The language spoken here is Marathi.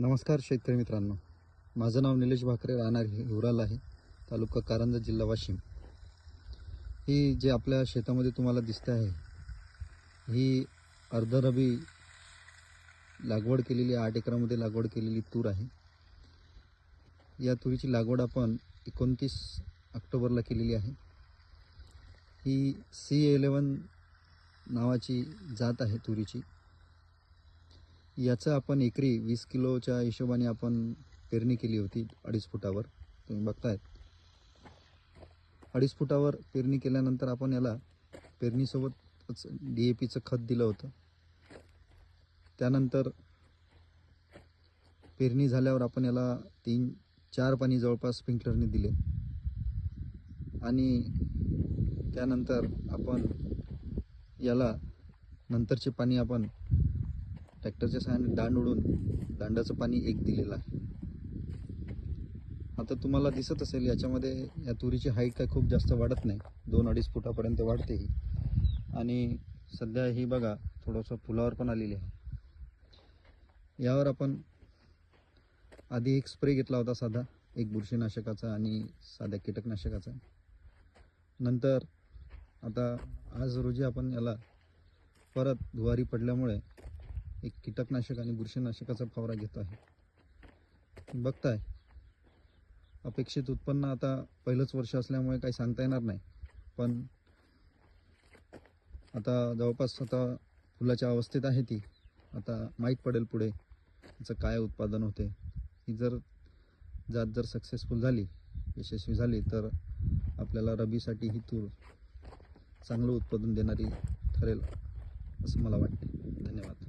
नमस्कार शेतकरी मित्रांनो. माझं नाव निलेश भाकरे राहणार हिवराल आहे तालुका कारंजा जिल्हा वाशिम. ही जे आपल्या शेतामध्ये तुम्हाला दिसते आहे ही अर्धरबी लागवड केलेली आठ एकरामध्ये लागवड केलेली तूर आहे. या तुरीची लागवड आपण एकोणतीस ऑक्टोबरला केलेली आहे. ही सी एलेवन नावाची जात आहे तुरीची. याचं आपण एकरी वीस किलोच्या हिशोबाने आपण पेरणी केली होती अडीच फुटावर. तुम्ही बघतायत. अडीच फुटावर पेरणी केल्यानंतर आपण याला पेरणीसोबतच डी ए पीचं खत दिलं होतं. त्यानंतर पेरणी झाल्यावर आपण याला तीन चार पाणी जवळपास स्प्रिंकलरने दिले. आणि त्यानंतर आपण याला नंतरचे पाणी आपण ट्रॅक्टरच्या सहाय्याने दांड उडून दांडाचं पाणी एक दिलेलं आहे. आता तुम्हाला दिसत असेल याच्यामध्ये या तुरीची हाईट काय खूप जास्त वाढत नाही. दोन अडीच फुटापर्यंत वाढते ही. आणि सध्या ही बघा थोडंसं फुलावर पण आलेली आहे. यावर आपण आधी एक स्प्रे घेतला होता साधा एक बुरशीनाशकाचा आणि साध्या कीटकनाशकाचा. नंतर आता आज रोजी आपण याला परत धुवारी पडल्यामुळे एक कीटकनाशक आणि बुरशीनाशकाचा फवारा घेतो आहे. बघताय. अपेक्षित उत्पन्न आता पहिलंच वर्ष असल्यामुळे काही सांगता येणार नाही. पण आता जवळपास आता फुलाच्या अवस्थेत आहे ती. आता माहीत पडेल पुढे त्याचं काय उत्पादन होते. ही जर जात जर सक्सेसफुल झाली यशस्वी झाली तर आपल्याला रबीसाठी ही तूर चांगलं उत्पादन देणारी ठरेल असं मला वाटते धन्यवाद.